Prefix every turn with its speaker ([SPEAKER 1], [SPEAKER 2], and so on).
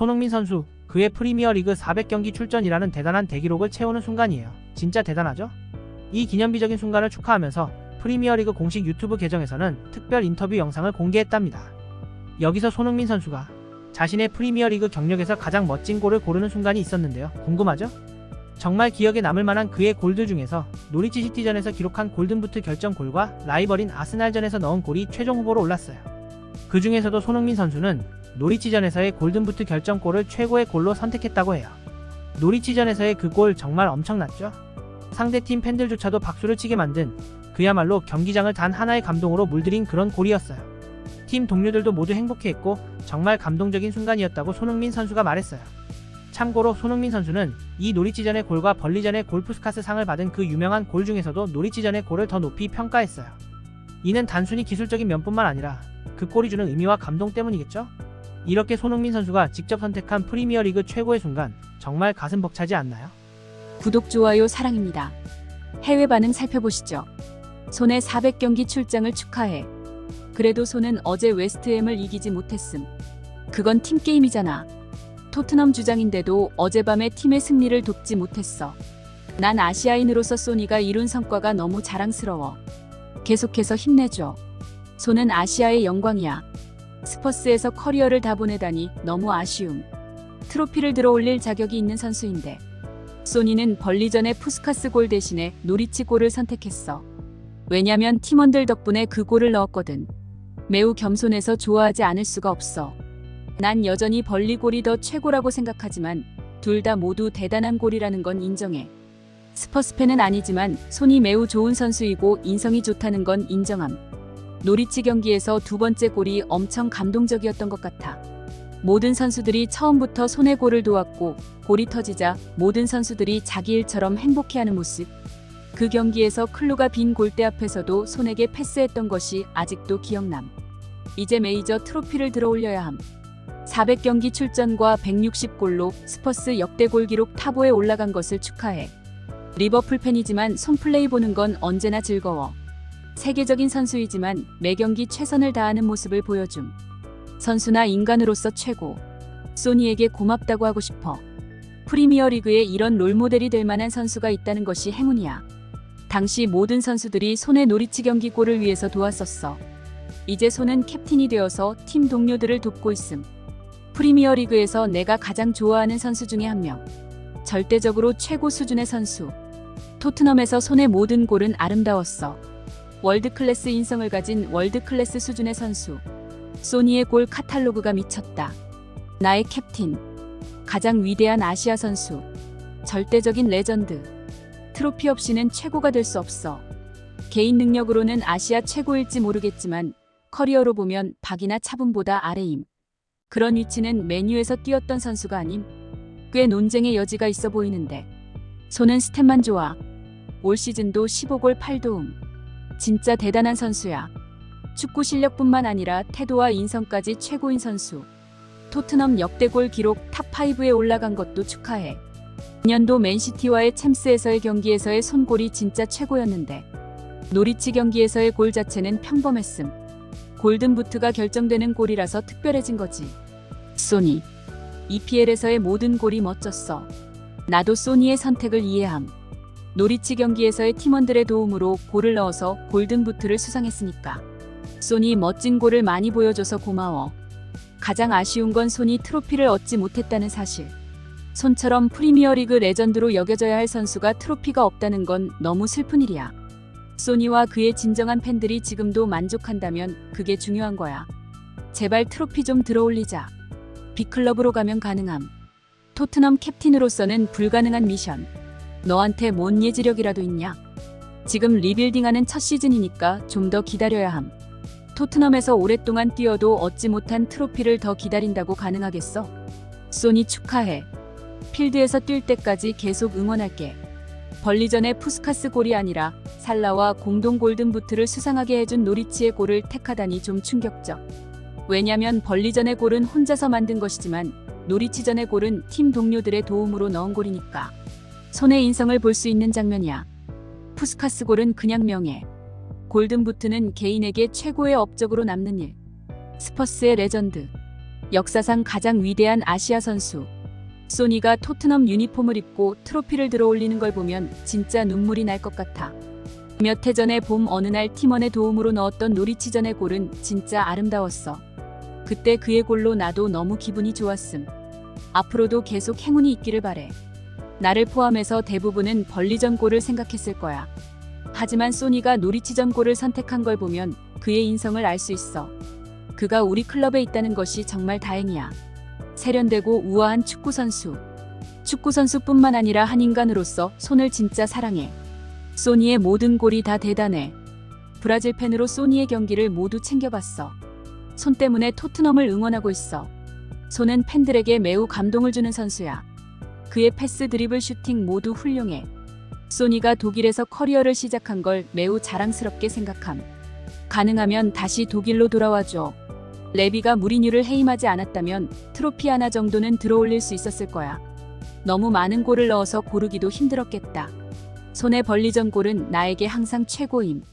[SPEAKER 1] 손흥민 선수 그의 프리미어리그 400경기 출전이라는 대단한 대기록을 채우는 순간이에요. 진짜 대단하죠? 이 기념비적인 순간을 축하하면서 프리미어리그 공식 유튜브 계정에서는 특별 인터뷰 영상을 공개했답니다. 여기서 손흥민 선수가 자신의 프리미어리그 경력에서 가장 멋진 골을 고르는 순간이 있었는데요. 궁금하죠? 정말 기억에 남을 만한 그의 골들 중에서 노리치 시티전에서 기록한 골든부트 결정골과 라이벌인 아스날전에서 넣은 골이 최종 후보로 올랐어요. 그 중에서도 손흥민 선수는 노리치전에서의 골든부트 결정골을 최고의 골로 선택했다고 해요. 노리치전에서의 그 골 정말 엄청났죠? 상대팀 팬들조차도 박수를 치게 만든 그야말로 경기장을 단 하나의 감동으로 물들인 그런 골이었어요. 팀 동료들도 모두 행복해했고 정말 감동적인 순간이었다고 손흥민 선수가 말했어요. 참고로 손흥민 선수는 이 노리치전의 골과 벌리전의 골 푸스카스 상을 받은 그 유명한 골 중에서도 노리치전의 골을 더 높이 평가했어요. 이는 단순히 기술적인 면뿐만 아니라 그 골이 주는 의미와 감동 때문이겠죠? 이렇게 손흥민 선수가 직접 선택한 프리미어리그 최고의 순간 정말 가슴 벅차지 않나요?
[SPEAKER 2] 구독, 좋아요, 사랑입니다. 해외 반응 살펴보시죠. 손의 400경기 출장을 축하해. 그래도 손은 어제 웨스트햄을 이기지 못했음. 그건 팀 게임이잖아. 토트넘 주장인데도 어젯밤에 팀의 승리를 돕지 못했어. 난 아시아인으로서 소니가 이룬 성과가 너무 자랑스러워. 계속해서 힘내줘. 손은 아시아의 영광이야. 스퍼스에서 커리어를 다 보내다니 너무 아쉬움. 트로피를 들어올릴 자격이 있는 선수인데. 소니는 벌리전의 푸스카스 골 대신에 노리치 골을 선택했어. 왜냐면 팀원들 덕분에 그 골을 넣었거든. 매우 겸손해서 좋아하지 않을 수가 없어. 난 여전히 벌리 골이 더 최고라고 생각하지만 둘 다 모두 대단한 골이라는 건 인정해. 스퍼스 팬은 아니지만 손이 매우 좋은 선수이고 인성이 좋다는 건 인정함. 노리치 경기에서 두 번째 골이 엄청 감동적이었던 것 같아. 모든 선수들이 처음부터 손에 골을 도왔고 골이 터지자 모든 선수들이 자기 일처럼 행복해하는 모습. 그 경기에서 클루가 빈 골대 앞에서도 손에게 패스했던 것이 아직도 기억남. 이제 메이저 트로피를 들어올려야 함. 400경기 출전과 160골로 스퍼스 역대 골 기록 탑5에 올라간 것을 축하해. 리버풀 팬이지만 손 플레이 보는 건 언제나 즐거워. 세계적인 선수이지만 매 경기 최선을 다하는 모습을 보여줌. 선수나 인간으로서 최고. 소니에게 고맙다고 하고 싶어. 프리미어 리그에 이런 롤모델이 될 만한 선수가 있다는 것이 행운이야. 당시 모든 선수들이 손의 노리치 경기 골을 위해서 도왔었어. 이제 손은 캡틴이 되어서 팀 동료들을 돕고 있음. 프리미어 리그에서 내가 가장 좋아하는 선수 중에 한 명. 절대적으로 최고 수준의 선수. 토트넘에서 손의 모든 골은 아름다웠어. 월드 클래스 인성을 가진 월드 클래스 수준의 선수. 소니의 골 카탈로그가 미쳤다. 나의 캡틴. 가장 위대한 아시아 선수. 절대적인 레전드. 트로피 없이는 최고가 될 수 없어. 개인 능력으로는 아시아 최고일지 모르겠지만 커리어로 보면 박이나 차분보다 아래임. 그런 위치는 메뉴에서 뛰었던 선수가 아님. 꽤 논쟁의 여지가 있어 보이는데. 손은 스탯만 좋아. 올 시즌도 15골 8도움. 진짜 대단한 선수야. 축구 실력뿐만 아니라 태도와 인성까지 최고인 선수. 토트넘 역대 골 기록 탑5에 올라간 것도 축하해. 년도 맨시티와의 챔스에서의 경기에서의 손골이 진짜 최고였는데 노리치 경기에서의 골 자체는 평범했음. 골든부트가 결정되는 골이라서 특별해진 거지. 소니. EPL에서의 모든 골이 멋졌어. 나도 소니의 선택을 이해함. 노리치 경기에서의 팀원들의 도움으로 골을 넣어서 골든부트를 수상했으니까. 소니 멋진 골을 많이 보여줘서 고마워. 가장 아쉬운 건 손이 트로피를 얻지 못했다는 사실. 손처럼 프리미어리그 레전드로 여겨져야 할 선수가 트로피가 없다는 건 너무 슬픈 일이야. 소니와 그의 진정한 팬들이 지금도 만족한다면 그게 중요한 거야. 제발 트로피 좀 들어올리자. 빅클럽으로 가면 가능함. 토트넘 캡틴으로서는 불가능한 미션. 너한테 뭔 예지력이라도 있냐? 지금 리빌딩하는 첫 시즌이니까 좀 더 기다려야 함. 토트넘에서 오랫동안 뛰어도 얻지 못한 트로피를 더 기다린다고 가능하겠어? 소니 축하해. 필드에서 뛸 때까지 계속 응원할게. 벌리전의 푸스카스 골이 아니라 살라와 공동 골든부트를 수상하게 해준 노리치의 골을 택하다니 좀 충격적. 왜냐면 벌리전의 골은 혼자서 만든 것이지만 노리치전의 골은 팀 동료들의 도움으로 넣은 골이니까. 손의 인성을 볼 수 있는 장면이야. 푸스카스 골은 그냥 명예. 골든부트는 개인에게 최고의 업적으로 남는 일. 스퍼스의 레전드. 역사상 가장 위대한 아시아 선수. 소니가 토트넘 유니폼을 입고 트로피를 들어 올리는 걸 보면 진짜 눈물이 날 것 같아. 몇 해 전에 봄 어느 날 팀원의 도움으로 넣었던 노리치전의 골은 진짜 아름다웠어. 그때 그의 골로 나도 너무 기분이 좋았음. 앞으로도 계속 행운이 있기를 바래. 나를 포함해서 대부분은 벌리전 골을 생각했을 거야. 하지만 소니가 노리치전 골을 선택한 걸 보면 그의 인성을 알 수 있어. 그가 우리 클럽에 있다는 것이 정말 다행이야. 세련되고 우아한 축구 선수. 축구 선수뿐만 아니라 한 인간으로서 손을 진짜 사랑해. 소니의 모든 골이 다 대단해. 브라질 팬으로 소니의 경기를 모두 챙겨봤어. 손 때문에 토트넘을 응원하고 있어. 손은 팬들에게 매우 감동을 주는 선수야. 그의 패스, 드리블, 슈팅 모두 훌륭해. 소니가 독일에서 커리어를 시작한 걸 매우 자랑스럽게 생각함. 가능하면 다시 독일로 돌아와줘. 레비가 무리뉴를 해임하지 않았다면 트로피 하나 정도는 들어올릴 수 있었을 거야. 너무 많은 골을 넣어서 고르기도 힘들었겠다. 손에 벌리전 골은 나에게 항상 최고임.